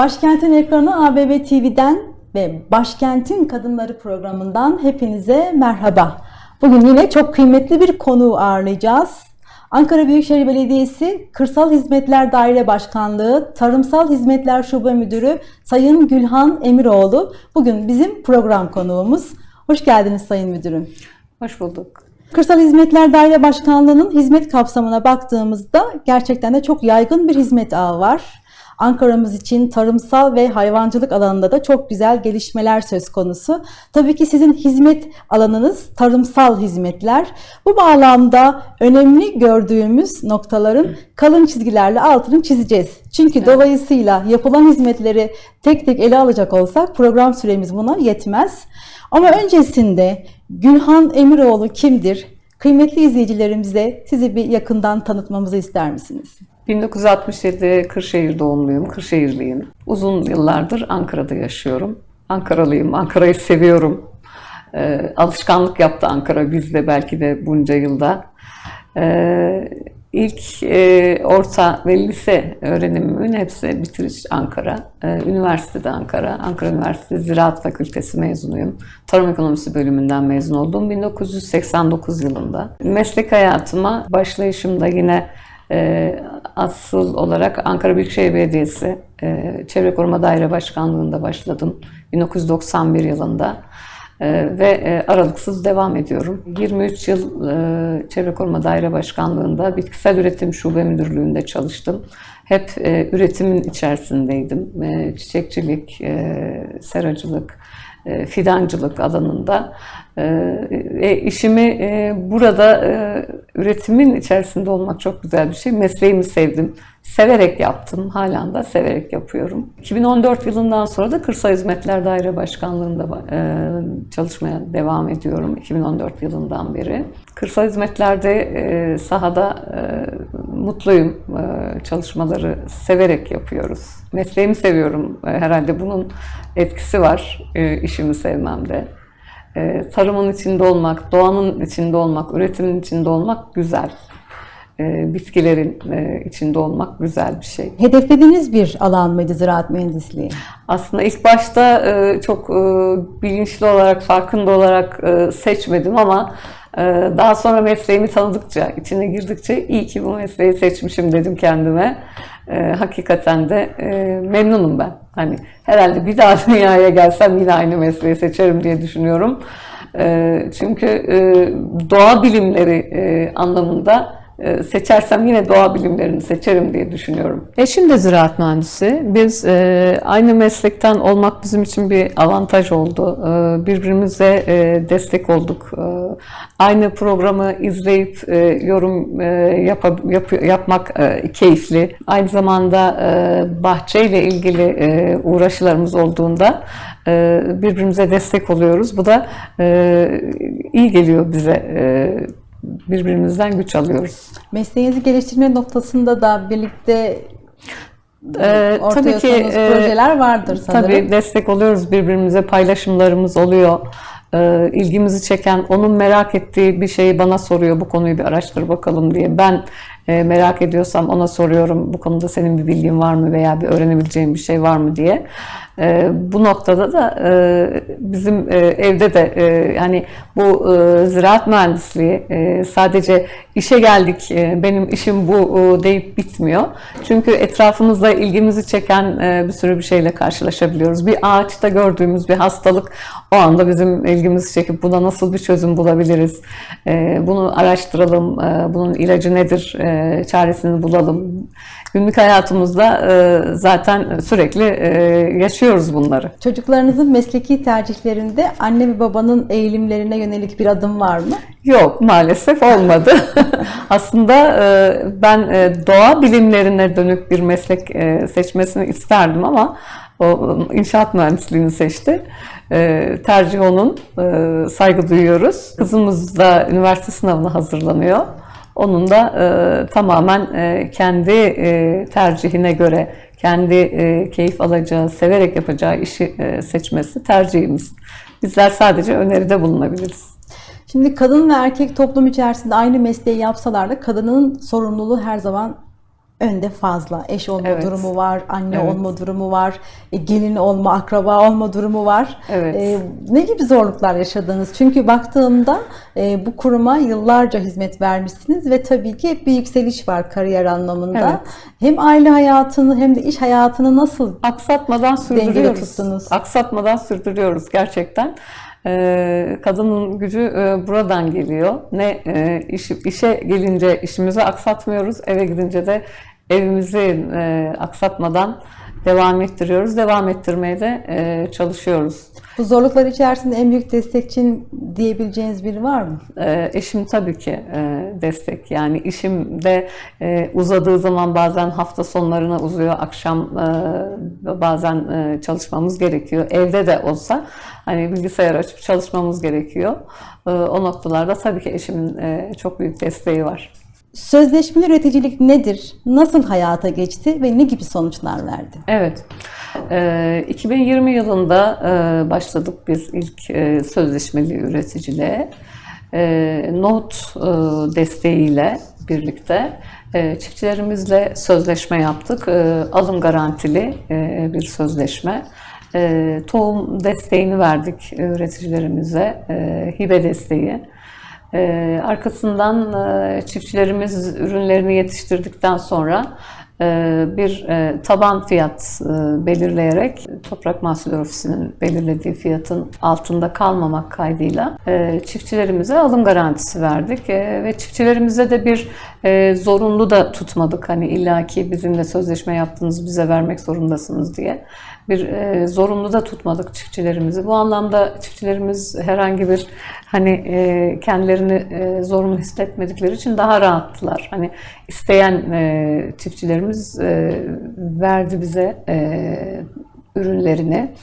Başkentin ekranı ABB TV'den ve Başkentin Kadınları programından hepinize merhaba. Bugün yine çok kıymetli bir konuğu ağırlayacağız. Ankara Büyükşehir Belediyesi Kırsal Hizmetler Daire Başkanlığı Tarımsal Hizmetler Şube Müdürü Sayın Gülhan Emiroğlu bugün bizim program konuğumuz. Hoş geldiniz Sayın Müdürüm. Hoş bulduk. Kırsal Hizmetler Daire Başkanlığı'nın hizmet kapsamına baktığımızda gerçekten de çok yaygın bir hizmet ağı var. Ankara'mız için tarımsal ve hayvancılık alanında da çok güzel gelişmeler söz konusu. Tabii ki sizin hizmet alanınız tarımsal hizmetler. Bu bağlamda önemli gördüğümüz noktaların kalın çizgilerle altını çizeceğiz. Çünkü dolayısıyla yapılan hizmetleri tek tek ele alacak olsak program süremiz buna yetmez. Ama öncesinde Gülhan Emiroğlu kimdir? Kıymetli izleyicilerimize sizi bir yakından tanıtmamızı ister misiniz? 1967 Kırşehir doğumluyum, Kırşehirliyim. Uzun yıllardır Ankara'da yaşıyorum. Ankaralıyım, Ankara'yı seviyorum. Ee, alışkanlık yaptı Ankara bizde belki de bunca yılda. Ee, ilk e, orta ve lise öğrenimimin hepsi bitiriş Ankara. Ee, üniversitede Ankara. Ankara Üniversitesi Ziraat Fakültesi mezunuyum. Tarım Ekonomisi bölümünden mezun oldum 1989 yılında. Meslek hayatıma başlayışımda yine e, asıl olarak Ankara Büyükşehir Belediyesi e, Çevre Koruma Daire Başkanlığı'nda başladım 1991 yılında. Ee, ve e, aralıksız devam ediyorum. 23 yıl e, Çevre Koruma Daire Başkanlığı'nda Bitkisel Üretim Şube Müdürlüğü'nde çalıştım. Hep e, üretimin içerisindeydim. E, çiçekçilik, e, seracılık, e, fidancılık alanında. E, e, işimi e, burada e, üretimin içerisinde olmak çok güzel bir şey. Mesleğimi sevdim. Severek yaptım. Halen de severek yapıyorum. 2014 yılından sonra da Kırsal Hizmetler Daire Başkanlığı'nda e, çalışmaya devam ediyorum. 2014 yılından beri. Kırsal hizmetlerde e, sahada e, mutluyum. E, çalışmaları severek yapıyoruz. Mesleğimi seviyorum. E, herhalde bunun etkisi var e, işimi sevmemde. E, tarımın içinde olmak, doğanın içinde olmak, üretimin içinde olmak güzel. E, bitkilerin e, içinde olmak güzel bir şey. Hedeflediğiniz bir alan mıydı ziraat mühendisliği? Aslında ilk başta e, çok e, bilinçli olarak, farkında olarak e, seçmedim ama e, daha sonra mesleğimi tanıdıkça, içine girdikçe iyi ki bu mesleği seçmişim dedim kendime. E, hakikaten de e, memnunum ben. Hani herhalde bir daha dünyaya gelsem yine aynı mesleği seçerim diye düşünüyorum. E, çünkü e, doğa bilimleri e, anlamında seçersem yine doğa bilimlerini seçerim diye düşünüyorum. Eşim de ziraat mühendisi. Biz e, aynı meslekten olmak bizim için bir avantaj oldu. E, birbirimize e, destek olduk. Aynı programı izleyip yorum yap, yap, yapmak keyifli. Aynı zamanda e, bahçeyle ilgili e, uğraşılarımız olduğunda birbirimize destek oluyoruz. Bu da iyi geliyor bize. Birbirimizden güç alıyoruz. Mesleğinizi geliştirme noktasında da birlikte Ee, ortaya tabii ki e, projeler vardır sanırım. Tabii destek oluyoruz birbirimize, paylaşımlarımız oluyor. Ee, ilgimizi çeken, onun merak ettiği bir şeyi bana soruyor, bu konuyu bir araştır bakalım diye. Ben e, merak ediyorsam ona soruyorum, bu konuda senin bir bilgin var mı veya bir öğrenebileceğin bir şey var mı diye. E, bu noktada da e, bizim e, evde de e, yani bu e, ziraat mühendisliği e, sadece işe geldik, e, benim işim bu e, deyip bitmiyor. Çünkü etrafımızda ilgimizi çeken e, bir sürü bir şeyle karşılaşabiliyoruz. Bir ağaçta gördüğümüz bir hastalık o anda bizim ilgimizi çekip buna nasıl bir çözüm bulabiliriz? E, bunu araştıralım, e, bunun ilacı nedir, e, çaresini bulalım. Günlük hayatımızda e, zaten sürekli e, yaşıyoruz bunları. Çocuklarınızın mesleki tercihlerinde anne ve babanın eğilimlerine yönelik bir adım var mı? Yok maalesef olmadı. Aslında e, ben e, doğa bilimlerine dönük bir meslek e, seçmesini isterdim ama o inşaat mühendisliğini seçti. E, tercih onun. E, saygı duyuyoruz. Kızımız da üniversite sınavına hazırlanıyor. Onun da e, tamamen e, kendi e, tercihine göre, kendi e, keyif alacağı, severek yapacağı işi e, seçmesi tercihimiz. Bizler sadece öneride bulunabiliriz. Şimdi kadın ve erkek toplum içerisinde aynı mesleği yapsalar da kadının sorumluluğu her zaman önde fazla. Eş olma Evet. durumu var, anne Evet. olma durumu var, e, gelin olma, akraba olma durumu var. Evet. E, ne gibi zorluklar yaşadınız? Çünkü baktığımda e, bu kuruma yıllarca hizmet vermişsiniz ve tabii ki hep bir yükseliş var kariyer anlamında. Evet. Hem aile hayatını hem de iş hayatını nasıl Aksatmadan sürdürüyoruz. tuttunuz. Aksatmadan sürdürüyoruz gerçekten. Kadının gücü buradan geliyor. Ne iş, işe gelince işimizi aksatmıyoruz, eve gidince de evimizi e, aksatmadan devam ettiriyoruz. Devam ettirmeye de e, çalışıyoruz. bu zorluklar içerisinde en büyük destekçin diyebileceğiniz biri var mı? Ee, eşim tabii ki e, destek. Yani işim de e, uzadığı zaman bazen hafta sonlarına uzuyor, akşam e, bazen e, çalışmamız gerekiyor. Evde de olsa hani bilgisayar açıp çalışmamız gerekiyor. E, o noktalarda tabii ki eşimin e, çok büyük desteği var. Sözleşmeli üreticilik nedir? Nasıl hayata geçti ve ne gibi sonuçlar verdi? Evet. Ee, 2020 yılında e, başladık biz ilk e, sözleşmeli üreticiliğe. E, Nohut desteğiyle birlikte çiftçilerimizle sözleşme yaptık. Alım garantili bir sözleşme. Tohum desteğini verdik üreticilerimize, hibe desteği. Ee, arkasından e, çiftçilerimiz ürünlerini yetiştirdikten sonra e, bir e, taban fiyat belirleyerek Toprak Mahsulleri Ofisi'nin belirlediği fiyatın altında kalmamak kaydıyla çiftçilerimize alım garantisi verdik ve çiftçilerimize de bir zorunlu da tutmadık. Hani illaki bizimle sözleşme yaptınız bize vermek zorundasınız diye bir e, zorunlu da tutmadık çiftçilerimizi. Bu anlamda çiftçilerimiz herhangi bir hani e, kendilerini e, zorunlu hissetmedikleri için daha rahattılar. Hani isteyen e, çiftçilerimiz e, verdi bize e, ürünlerini.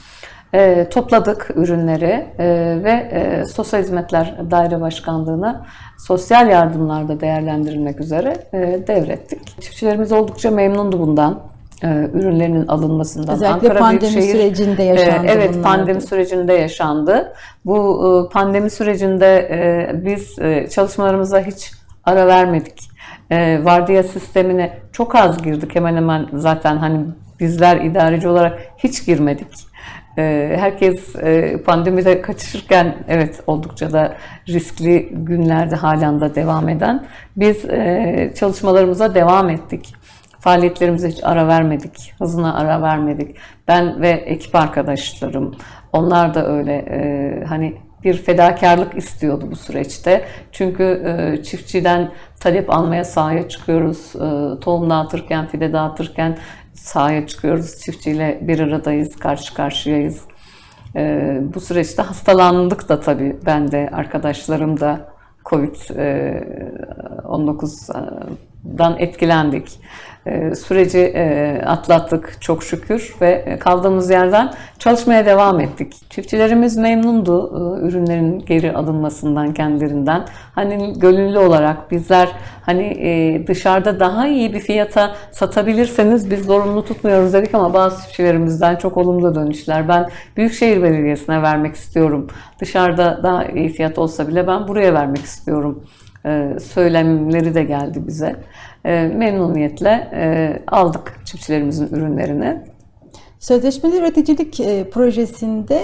E, topladık ürünleri e, ve e, Sosyal Hizmetler Daire Başkanlığı'na sosyal yardımlarda değerlendirilmek üzere e, devrettik. Çiftçilerimiz oldukça memnundu bundan. E, ürünlerinin alınmasından. Özellikle Ankara pandemi Büyükşehir, sürecinde e, yaşandı Evet, bunlar. pandemi sürecinde yaşandı. Bu e, pandemi sürecinde biz çalışmalarımıza hiç ara vermedik. Vardiya sistemine çok az girdik. Hemen hemen zaten hani bizler idareci olarak hiç girmedik. Herkes pandemide kaçışırken evet oldukça da riskli günlerde halen de devam eden biz çalışmalarımıza devam ettik. Faaliyetlerimize hiç ara vermedik, hızına ara vermedik. Ben ve ekip arkadaşlarım, onlar da öyle e, hani bir fedakarlık istiyordu bu süreçte. Çünkü e, çiftçiden talep almaya sahaya çıkıyoruz. E, tohum dağıtırken, fide dağıtırken sahaya çıkıyoruz. Çiftçiyle bir aradayız, karşı karşıyayız. E, bu süreçte hastalandık da tabii ben de, arkadaşlarım da Covid-19'dan etkilendik. E, Süreci e, atlattık çok şükür ve kaldığımız yerden çalışmaya devam ettik. Çiftçilerimiz memnundu e, ürünlerin geri alınmasından kendilerinden. Hani gönüllü olarak bizler hani e, dışarıda daha iyi bir fiyata satabilirseniz biz zorunlu tutmuyoruz dedik ama bazı çiftçilerimizden çok olumlu dönüşler. Ben Büyükşehir Belediyesi'ne vermek istiyorum. Dışarıda daha iyi fiyat olsa bile ben buraya vermek istiyorum söylemleri de geldi bize. E, memnuniyetle e, aldık çiftçilerimizin ürünlerini. Sözleşmeli üreticilik e, projesinde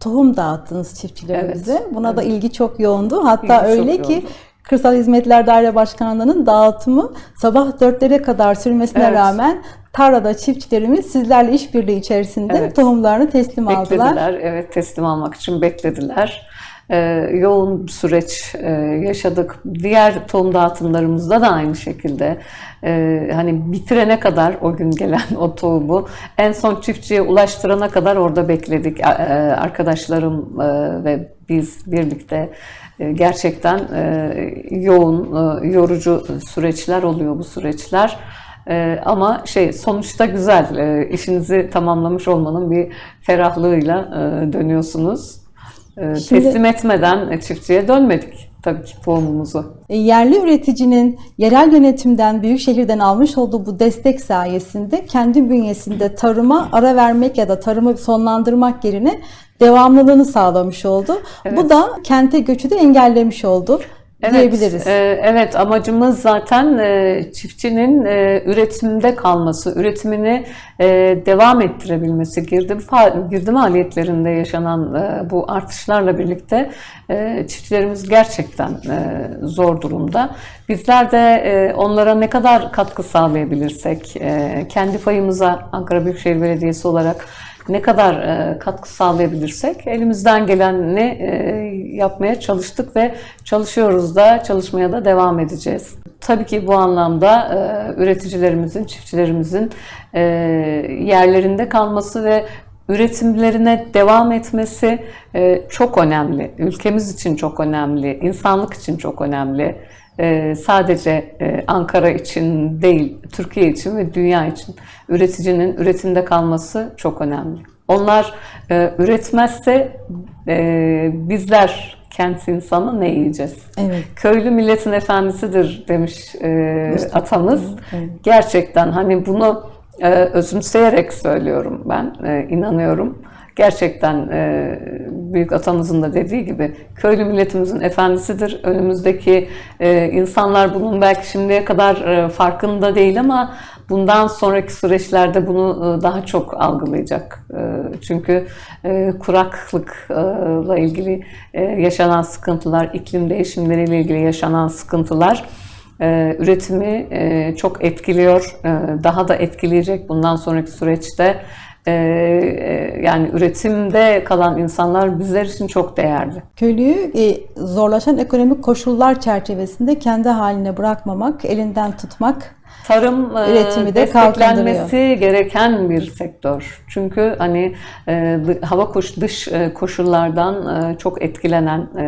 tohum dağıttınız çiftçilerimize. Buna da ilgi çok yoğundu. Hatta İlgi öyle ki yoğundu. Kırsal Hizmetler Daire Başkanlığı'nın dağıtımı sabah dörtlere kadar sürmesine Evet. rağmen tarlada çiftçilerimiz sizlerle işbirliği içerisinde Evet. tohumlarını teslim aldılar. Beklediler, evet teslim almak için beklediler. Ee, yoğun bir süreç e, yaşadık. Diğer tohum dağıtımlarımızda da aynı şekilde. Ee, hani bitirene kadar o gün gelen o tohumu en son çiftçiye ulaştırana kadar orada bekledik. E, Arkadaşlarım e, ve biz birlikte gerçekten yoğun, yorucu süreçler oluyor bu süreçler. Ama şey sonuçta güzel işinizi tamamlamış olmanın bir ferahlığıyla dönüyorsunuz. Ee, Şimdi- Teslim etmeden çiftçiye dönmedik tabii ki tohumumuzu. E, Yerli üreticinin yerel yönetimden, büyük şehirden almış olduğu bu destek sayesinde kendi bünyesinde tarıma ara vermek ya da tarımı sonlandırmak yerine devamlılığını sağlamış oldu. Bu Evet. da kente göçü de engellemiş oldu. Diyebiliriz. e, evet amacımız zaten e, çiftçinin e, üretimde kalması, üretimini e, devam ettirebilmesi, girdi, fa- girdi maliyetlerinde yaşanan e, bu artışlarla birlikte e, çiftçilerimiz gerçekten e, zor durumda. Bizler de e, onlara ne kadar katkı sağlayabilirsek, e, kendi payımıza Ankara Büyükşehir Belediyesi olarak ne kadar e, katkı sağlayabilirsek elimizden geleni e, yapmaya çalıştık ve çalışıyoruz da çalışmaya da devam edeceğiz. Tabii ki bu anlamda e, üreticilerimizin, çiftçilerimizin yerlerinde kalması ve üretimlerine devam etmesi çok önemli. Ülkemiz için çok önemli, insanlık için çok önemli. E, sadece e, Ankara için değil, Türkiye için ve dünya için üreticinin üretimde kalması çok önemli. Onlar e, üretmezse e, bizler kent insanı ne yiyeceğiz? Evet. Köylü milletin efendisidir demiş atamız. Evet. Gerçekten hani bunu özümseyerek söylüyorum ben, inanıyorum. Gerçekten e, büyük atamızın da dediği gibi köylü milletimizin efendisidir. Önümüzdeki e, insanlar bunun belki şimdiye kadar e, farkında değil ama bundan sonraki süreçlerde bunu e, daha çok algılayacak. E, Çünkü e, kuraklıkla ilgili e, yaşanan sıkıntılar, iklim değişimleriyle ilgili yaşanan sıkıntılar e, üretimi e, çok etkiliyor. E, Daha da etkileyecek bundan sonraki süreçte. E, e, Yani üretimde kalan insanlar bizler için çok değerli. Köylüyü e, zorlaşan ekonomik koşullar çerçevesinde kendi haline bırakmamak, elinden tutmak Tarım e, Üretimi de desteklenmesi gereken bir sektör. Çünkü hani e, hava koş dış e, koşullardan e, çok etkilenen e,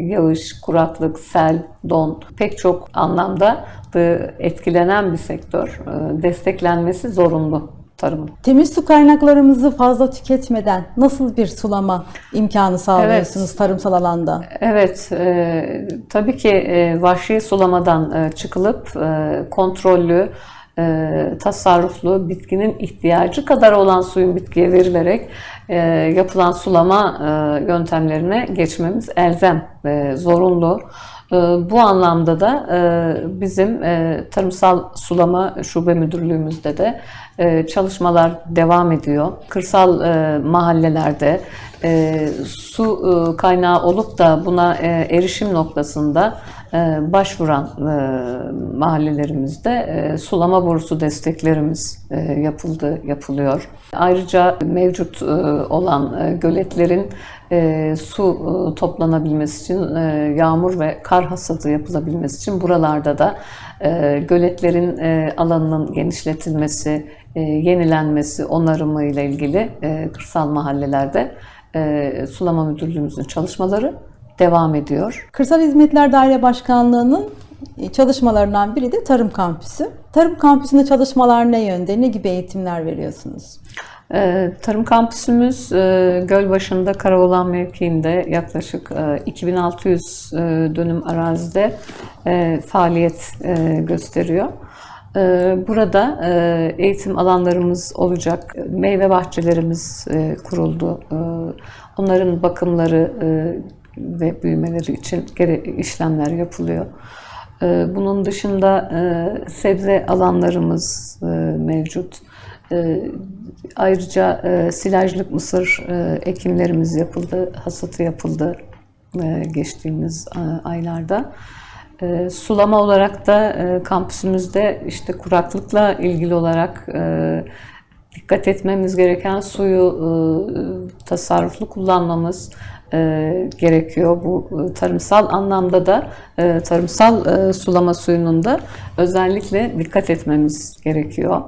yağış, kuraklık, sel, don pek çok anlamda da etkilenen bir sektör. E, Desteklenmesi zorunlu tarımın. Temiz su kaynaklarımızı fazla tüketmeden nasıl bir sulama imkanı sağlıyorsunuz tarımsal alanda? Evet, e, tabii ki e, vahşi sulamadan e, çıkılıp e, kontrollü, e, tasarruflu, bitkinin ihtiyacı kadar olan suyun bitkiye verilerek e, yapılan sulama e, yöntemlerine geçmemiz elzem, e, zorunlu. E, Bu anlamda da e, bizim e, Tarımsal Sulama Şube Müdürlüğümüzde de e, çalışmalar devam ediyor. Kırsal mahallelerde su kaynağı olup da buna erişim noktasında başvuran e, mahallelerimizde e, sulama borusu desteklerimiz e, yapıldı, yapılıyor. Ayrıca mevcut olan göletlerin su toplanabilmesi için, yağmur ve kar hasadı yapılabilmesi için buralarda da göletlerin alanının genişletilmesi, yenilenmesi, onarımı ile ilgili kırsal mahallelerde sulama müdürlüğümüzün çalışmaları devam ediyor. Kırsal Hizmetler Daire Başkanlığı'nın çalışmalarından biri de Tarım Kampüsü. Tarım Kampüsü'nde çalışmalar ne yönde, ne gibi eğitimler veriyorsunuz? Ee, Tarım kampüsümüz e, Gölbaşı'nda Karaoğlan mevkiinde yaklaşık e, 2600 e, dönüm arazide e, faaliyet e, gösteriyor. E, Burada e, eğitim alanlarımız olacak, meyve bahçelerimiz e, kuruldu. E, Onların bakımları e, ve büyümeleri için gere- işlemler yapılıyor. E, Bunun dışında e, sebze alanlarımız e, mevcut. E, Ayrıca e, silajlık mısır ekimlerimiz yapıldı, hasatı yapıldı geçtiğimiz aylarda. Sulama olarak da kampüsümüzde işte kuraklıkla ilgili olarak dikkat etmemiz gereken suyu tasarruflu kullanmamız e, gerekiyor. Bu e, tarımsal anlamda da e, tarımsal e, sulama suyunun da özellikle dikkat etmemiz gerekiyor.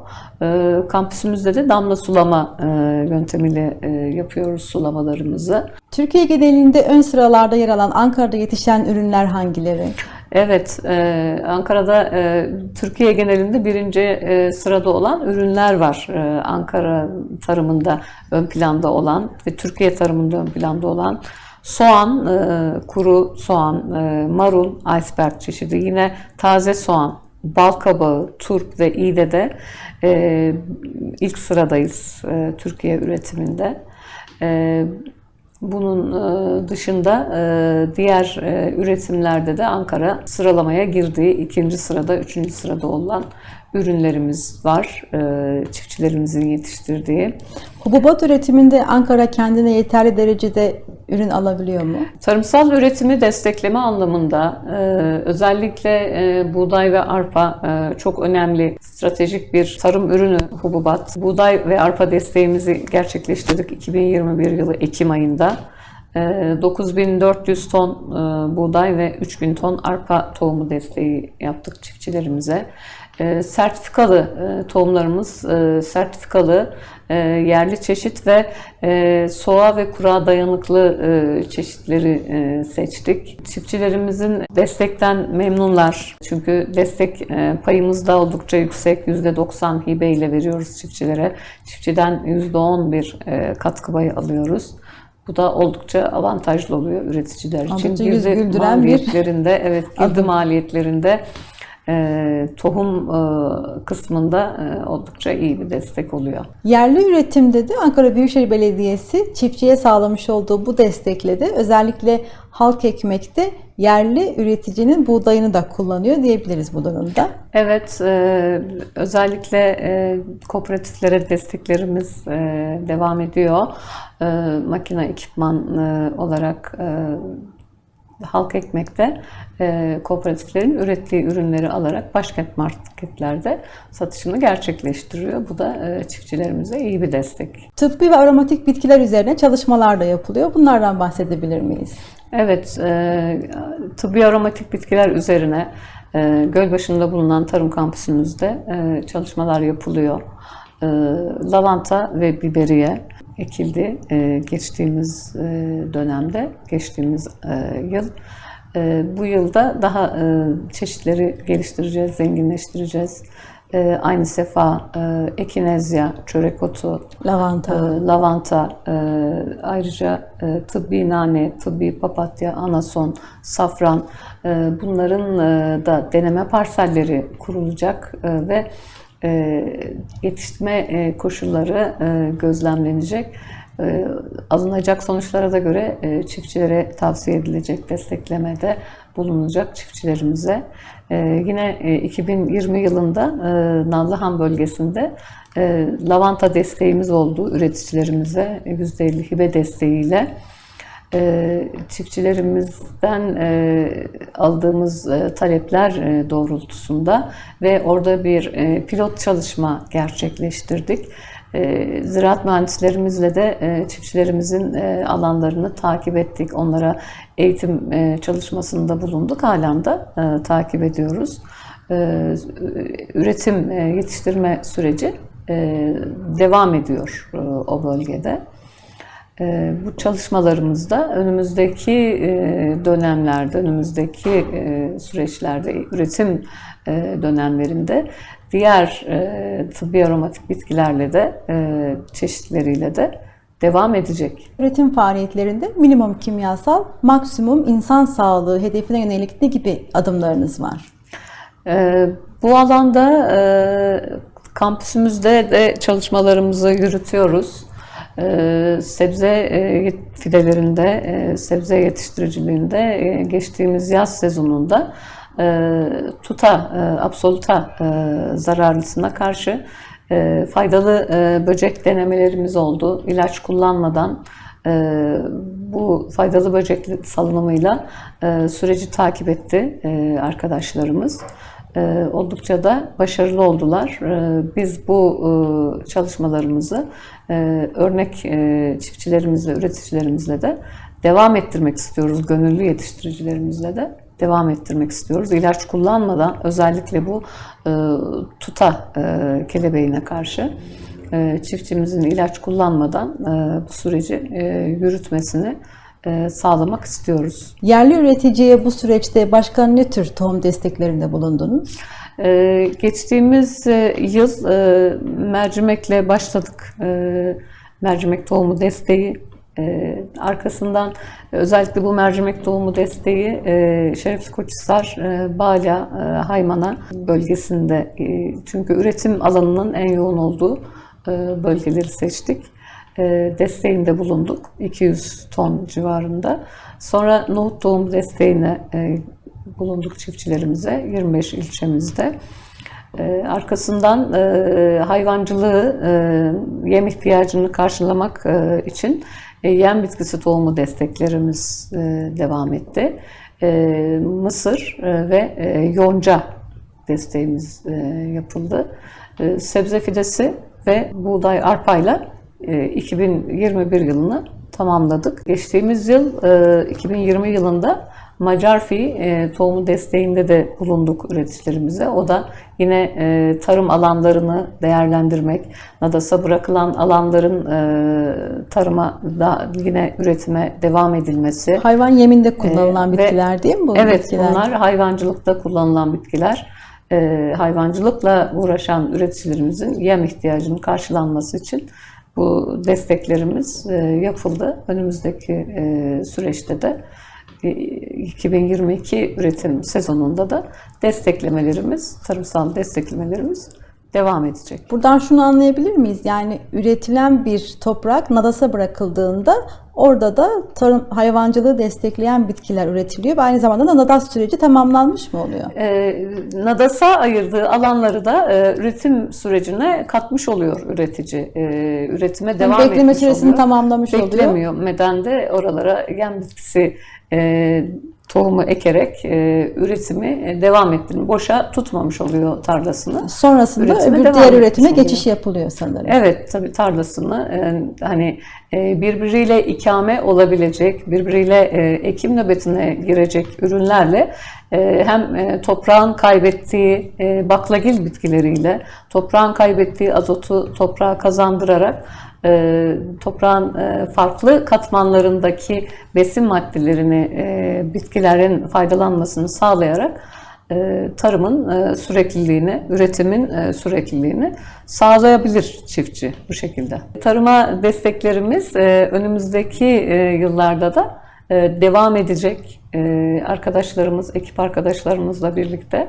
E, kampüsümüzde de damla sulama e, yöntemiyle e, yapıyoruz sulamalarımızı. Türkiye genelinde ön sıralarda yer alan Ankara'da yetişen ürünler hangileri? Evet, e, Ankara'da e, Türkiye genelinde birinci e, sırada olan ürünler var. E, Ankara tarımında ön planda olan ve Türkiye tarımında ön planda olan soğan, e, kuru soğan, e, marul, iceberg çeşidi, yine taze soğan, bal kabağı, turp ve iğdede e, ilk sıradayız e, Türkiye üretiminde. E, Bunun e, dışında e, diğer e, üretimlerde de Ankara sıralamaya girdiği ikinci sırada, üçüncü sırada olan ürünlerimiz var. Çiftçilerimizin yetiştirdiği. Hububat üretiminde Ankara kendine yeterli derecede ürün alabiliyor mu? Tarımsal üretimi destekleme anlamında e, özellikle e, buğday ve arpa e, çok önemli stratejik bir tarım ürünü hububat. Buğday ve arpa desteğimizi gerçekleştirdik 2021 yılı Ekim ayında. E, 9400 ton buğday ve 3000 ton arpa tohumu desteği yaptık çiftçilerimize. E, sertifikalı e, tohumlarımız, e, sertifikalı e, yerli çeşit ve e, soğuğa ve kura dayanıklı e, çeşitleri e, seçtik. Çiftçilerimizin destekten memnunlar. Çünkü destek e, payımız da oldukça yüksek. %90 hibe ile veriyoruz çiftçilere. Çiftçiden %10 bir e, katkı payı alıyoruz. Bu da oldukça avantajlı oluyor üreticiler için. Oldukça yüz güldüren bir maliyetlerinde, evet girdi maliyetlerinde e, tohum e, kısmında e, oldukça iyi bir destek oluyor. Yerli üretimde de Ankara Büyükşehir Belediyesi çiftçiye sağlamış olduğu bu destekle de özellikle halk ekmekte yerli üreticinin buğdayını da kullanıyor diyebiliriz bu durumda. Evet, e, özellikle e, kooperatiflere desteklerimiz e, devam ediyor. E, makine ekipman e, olarak e, halk ekmekte e, kooperatiflerin ürettiği ürünleri alarak başkent marketlerde satışını gerçekleştiriyor. Bu da e, çiftçilerimize iyi bir destek. Tıbbi ve aromatik bitkiler üzerine çalışmalar da yapılıyor. Bunlardan bahsedebilir miyiz? Evet, e, tıbbi aromatik bitkiler üzerine e, Gölbaşı'nda bulunan tarım kampüsümüzde e, çalışmalar yapılıyor. E, lavanta ve biberiye ekildi e, geçtiğimiz e, dönemde, geçtiğimiz e, yıl. E, bu yılda daha e, çeşitleri geliştireceğiz, zenginleştireceğiz. E, aynı sefa e, ekinezya, çörek otu, Lavanta. e, lavanta, e, ayrıca e, tıbbi nane, tıbbi papatya, anason, safran e, bunların e, da deneme parselleri kurulacak e, ve yetiştirme e, koşulları e, gözlemlenecek. E, alınacak sonuçlara da göre e, çiftçilere tavsiye edilecek desteklemede bulunacak çiftçilerimize. E, yine e, 2020 yılında e, Nallıhan bölgesinde e, lavanta desteğimiz oldu üreticilerimize %50 hibe desteğiyle. E, çiftçilerimizden e, aldığımız e, talepler e, doğrultusunda ve orada bir e, pilot çalışma gerçekleştirdik. E, ziraat mühendislerimizle de e, çiftçilerimizin e, alanlarını takip ettik. Onlara eğitim e, çalışmasında bulunduk. Halen de e, takip ediyoruz. E, üretim, e, yetiştirme süreci e, devam ediyor e, o bölgede. E, Bu çalışmalarımızda önümüzdeki e, dönemlerde, önümüzdeki e, süreçlerde, üretim e, dönemlerinde diğer tıbbi aromatik bitkilerle de çeşitleriyle de devam edecek. Üretim faaliyetlerinde minimum kimyasal, maksimum insan sağlığı hedefine yönelik ne gibi adımlarınız var? Ee, Bu alanda kampüsümüzde de çalışmalarımızı yürütüyoruz. Ee, Sebze e, fidelerinde, e, sebze yetiştiriciliğinde e, geçtiğimiz yaz sezonunda tuta, absoluta zararlısına karşı faydalı böcek denemelerimiz oldu. İlaç kullanmadan bu faydalı böcek salınımıyla süreci takip etti arkadaşlarımız. Oldukça da başarılı oldular. Biz bu çalışmalarımızı örnek e, çiftçilerimizle, üreticilerimizle de devam ettirmek istiyoruz. Gönüllü yetiştiricilerimizle de devam ettirmek istiyoruz. İlaç kullanmadan özellikle bu e, tuta e, kelebeğine karşı çiftçimizin ilaç kullanmadan bu süreci yürütmesini sağlamak istiyoruz. Yerli üreticiye bu süreçte başka ne tür tohum desteklerinde bulundunuz? Ee, geçtiğimiz e, yıl e, mercimekle başladık. E, mercimek tohumu desteği. E, arkasından özellikle bu mercimek tohumu desteği e, Şerefli Koçhisar, e, Bala, e, Haymana bölgesinde. E, çünkü üretim alanının en yoğun olduğu e, bölgeleri seçtik. E, desteğinde bulunduk. 200 ton civarında. Sonra nohut tohum desteğine e, bulunduk çiftçilerimize 25 ilçemizde. E, arkasından hayvancılığı, yem ihtiyacını karşılamak için yem bitkisi tohumu desteklerimiz devam etti. Mısır ve yonca desteğimiz yapıldı. Sebze fidesi ve buğday arpayla 2021 yılını tamamladık. Geçtiğimiz yıl e, 2020 yılında Macar fi e, tohumu desteğinde de bulunduk üreticilerimize. O da yine e, tarım alanlarını değerlendirmek, NADAS'a bırakılan alanların e, tarıma da yine üretime devam edilmesi. Hayvan yeminde kullanılan Ee, ve- bitkiler değil mi bu Evet, bitkiler? bunlar hayvancılıkta kullanılan bitkiler. Ee, hayvancılıkla uğraşan üreticilerimizin yem ihtiyacının karşılanması için bu desteklerimiz e, yapıldı. Önümüzdeki e, süreçte de e, 2022 üretim sezonunda da desteklemelerimiz, tarımsal desteklemelerimiz devam edecek. Buradan şunu anlayabilir miyiz? Yani üretilen bir toprak nadasa bırakıldığında orada da tarım hayvancılığı destekleyen bitkiler üretiliyor ve aynı zamanda da nadas süreci tamamlanmış mı oluyor? E, NADAS'a ayırdığı alanları da e, üretim sürecine katmış oluyor üretici. E, üretime devam bekleme etmiş süresini oluyor. tamamlamış oluyor. Beklemiyor. Meden de oralara yem bitkisi e, tohumu ekerek e, üretimi e, devam ettirmiş. Boşa tutmamış oluyor tarlasını. Sonrasında Üretime öbür diğer üretime oluyor. geçiş yapılıyor sanırım. Evet tabii tarlasını e, hani e, birbiriyle ikame olabilecek, birbiriyle e, ekim nöbetine girecek ürünlerle e, hem e, toprağın kaybettiği e, baklagil bitkileriyle toprağın kaybettiği azotu toprağa kazandırarak e, toprağın e, farklı katmanlarındaki besin maddelerini e, bitkilerin faydalanmasını sağlayarak e, tarımın sürekliliğini, üretimin sürekliliğini sağlayabilir çiftçi bu şekilde. Tarıma desteklerimiz önümüzdeki yıllarda da devam edecek. Arkadaşlarımız, ekip arkadaşlarımızla birlikte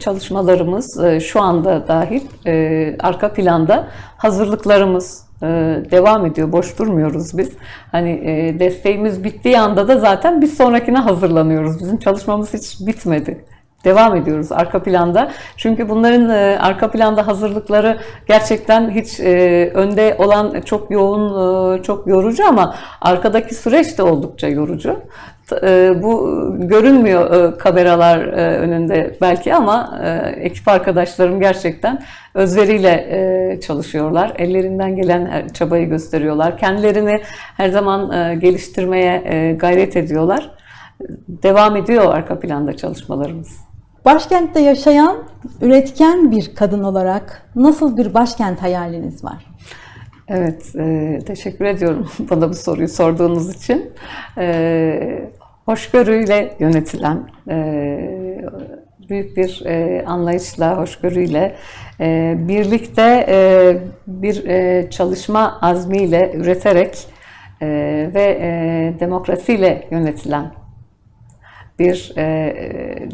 çalışmalarımız e, şu anda dahil e, arka planda hazırlıklarımız e, devam ediyor. Boş durmuyoruz biz. Hani desteğimiz bittiği anda da zaten bir sonrakine hazırlanıyoruz. Bizim çalışmamız hiç bitmedi. Devam ediyoruz arka planda. Çünkü bunların e, arka planda hazırlıkları gerçekten hiç e, önde olan çok yoğun, e, çok yorucu ama arkadaki süreç de oldukça yorucu. Bu görünmüyor kameralar önünde belki ama ekip arkadaşlarım gerçekten özveriyle çalışıyorlar. Ellerinden gelen çabayı gösteriyorlar. Kendilerini her zaman geliştirmeye gayret ediyorlar. Devam ediyor arka planda çalışmalarımız. Başkentte yaşayan, üretken bir kadın olarak nasıl bir başkent hayaliniz var? Evet, e, teşekkür ediyorum bana bu soruyu sorduğunuz için. E, hoşgörüyle yönetilen, e, büyük bir e, anlayışla, hoşgörüyle, e, birlikte e, bir e, çalışma azmiyle üreterek e, ve e, demokrasiyle yönetilen bir e,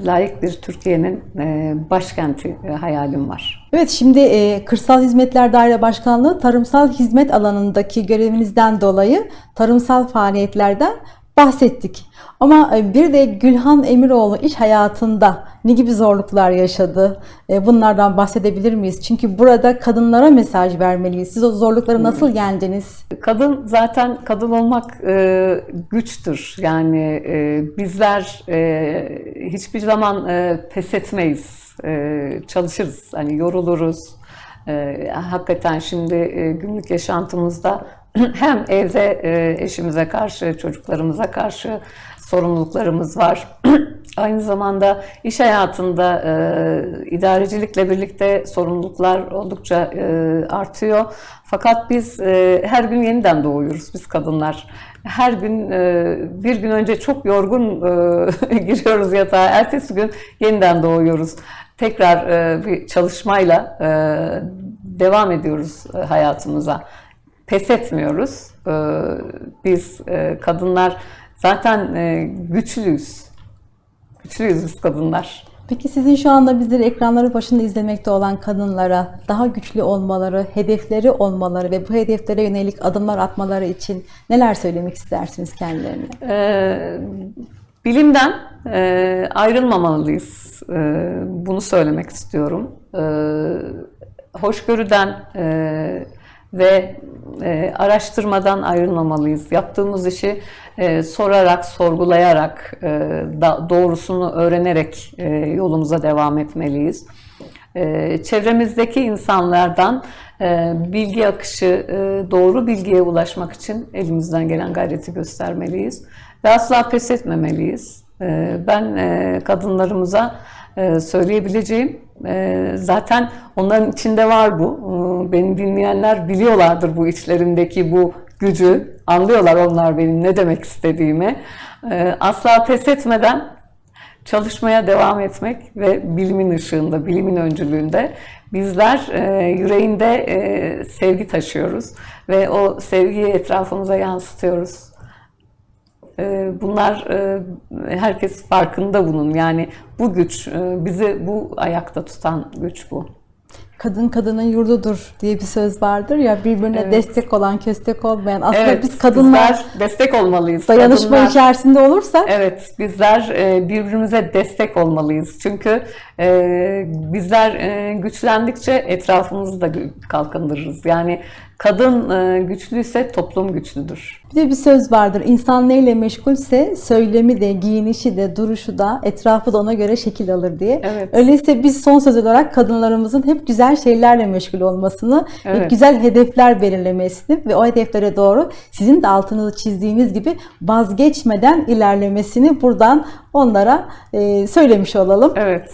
layık bir Türkiye'nin e, başkenti e, hayalim var. Evet şimdi e, Kırsal Hizmetler Daire Başkanlığı tarımsal hizmet alanındaki görevinizden dolayı tarımsal faaliyetlerden bahsettik. Ama e, bir de Gülhan Emiroğlu iş hayatında ne gibi zorluklar yaşadı? E, bunlardan bahsedebilir miyiz? Çünkü burada kadınlara mesaj vermeliyiz. Siz o zorlukları nasıl yendiniz? Kadın zaten kadın olmak e, güçtür. Yani e, bizler e, hiçbir zaman e, pes etmeyiz. E, çalışırız. Hani yoruluruz. E, hakikaten şimdi e, günlük yaşantımızda hem evde e, eşimize karşı, çocuklarımıza karşı sorumluluklarımız var. Aynı zamanda iş hayatında e, idarecilikle birlikte sorumluluklar oldukça e, artıyor. Fakat biz e, her gün yeniden doğuyoruz biz kadınlar. Her gün e, bir gün önce çok yorgun e, giriyoruz yatağa. Ertesi gün yeniden doğuyoruz. Tekrar e, bir çalışmayla e, devam ediyoruz e, hayatımıza. Pes etmiyoruz. E, biz e, kadınlar zaten e, güçlüyüz. Güçlüyüz biz kadınlar. Peki sizin şu anda bizleri ekranları başında izlemekte olan kadınlara daha güçlü olmaları, hedefleri olmaları ve bu hedeflere yönelik adımlar atmaları için neler söylemek istersiniz kendilerine? Ee, bilimden e, ayrılmamalıyız. E, bunu söylemek istiyorum. E, hoşgörüden e, ve e, araştırmadan ayrılmamalıyız. Yaptığımız işi e, sorarak, sorgulayarak, e, da, doğrusunu öğrenerek e, yolumuza devam etmeliyiz. E, çevremizdeki insanlardan e, bilgi akışı, e, doğru bilgiye ulaşmak için elimizden gelen gayreti göstermeliyiz ve asla pes etmemeliyiz. E, ben e, kadınlarımıza e, söyleyebileceğim, zaten onların içinde var bu. E, Beni dinleyenler biliyorlardır bu içlerindeki bu gücü, anlıyorlar onlar benim ne demek istediğimi. E, Asla pes etmeden çalışmaya devam etmek ve bilimin ışığında, bilimin öncülüğünde bizler e, yüreğinde e, sevgi taşıyoruz ve o sevgiyi etrafımıza yansıtıyoruz. E, bunlar e, herkes farkında bunun. Yani bu güç e, bizi bu ayakta tutan güç bu. Kadın kadının yurdudur diye bir söz vardır ya birbirine Evet. destek olan köstek olmayan. Aslında Evet, biz kadınlar bizler destek olmalıyız. dayanışma Kadınlar- içerisinde olursak Evet, bizler e, birbirimize destek olmalıyız. Çünkü e, bizler e, güçlendikçe etrafımızı da kalkındırırız. Yani kadın e, güçlüyse toplum güçlüdür. Bir de bir söz vardır. İnsan neyle meşgulse söylemi de, giyinişi de, duruşu da, etrafı da ona göre şekil alır diye. Evet. Öyleyse biz son söz olarak kadınlarımızın hep güzel şeylerle meşgul olmasını, Evet. güzel hedefler belirlemesini ve o hedeflere doğru sizin de altını çizdiğiniz gibi vazgeçmeden ilerlemesini buradan onlara e, söylemiş olalım. Evet.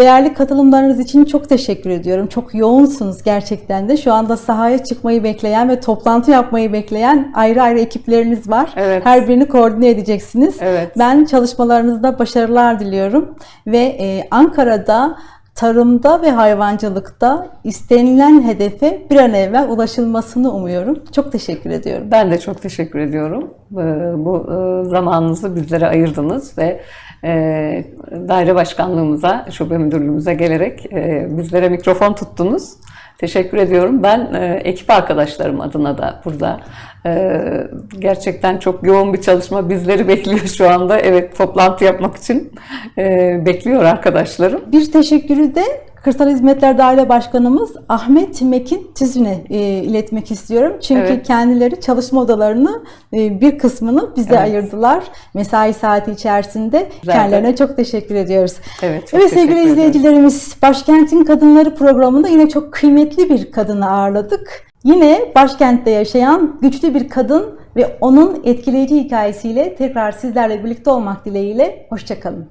Değerli katılımlarınız için çok teşekkür ediyorum. Çok yoğunsunuz gerçekten de. Şu anda sahaya çıkmayı bekleyen ve toplantı yapmayı bekleyen ayrı ayrı ekipleriniz var. Evet. Her birini koordine edeceksiniz. Evet. Ben çalışmalarınızda başarılar diliyorum ve e, Ankara'da tarımda ve hayvancılıkta istenilen hedefe bir an evvel ulaşılmasını umuyorum. Çok teşekkür ediyorum. Ben de çok teşekkür ediyorum. E, Bu e, zamanınızı bizlere ayırdınız ve e, daire başkanlığımıza, şube müdürlüğümüze gelerek e, bizlere mikrofon tuttunuz. Teşekkür ediyorum. Ben e, ekip arkadaşlarım adına da burada e, gerçekten çok yoğun bir çalışma bizleri bekliyor şu anda. Evet toplantı yapmak için e, bekliyor arkadaşlarım. Bir teşekkürü de Kırsal Hizmetler Daire Başkanımız Ahmet Mekin Tüzün'e e, iletmek istiyorum. Çünkü Evet. kendileri çalışma odalarını e, bir kısmını bize Evet. ayırdılar. Mesai saati içerisinde Güzel. kendilerine çok teşekkür ediyoruz. Evet, çok evet sevgili teşekkür ediyoruz. izleyicilerimiz Başkentin Kadınları programında yine çok kıymetli bir kadını ağırladık. Yine başkentte yaşayan güçlü bir kadın ve onun etkileyici hikayesiyle tekrar sizlerle birlikte olmak dileğiyle. Hoşçakalın.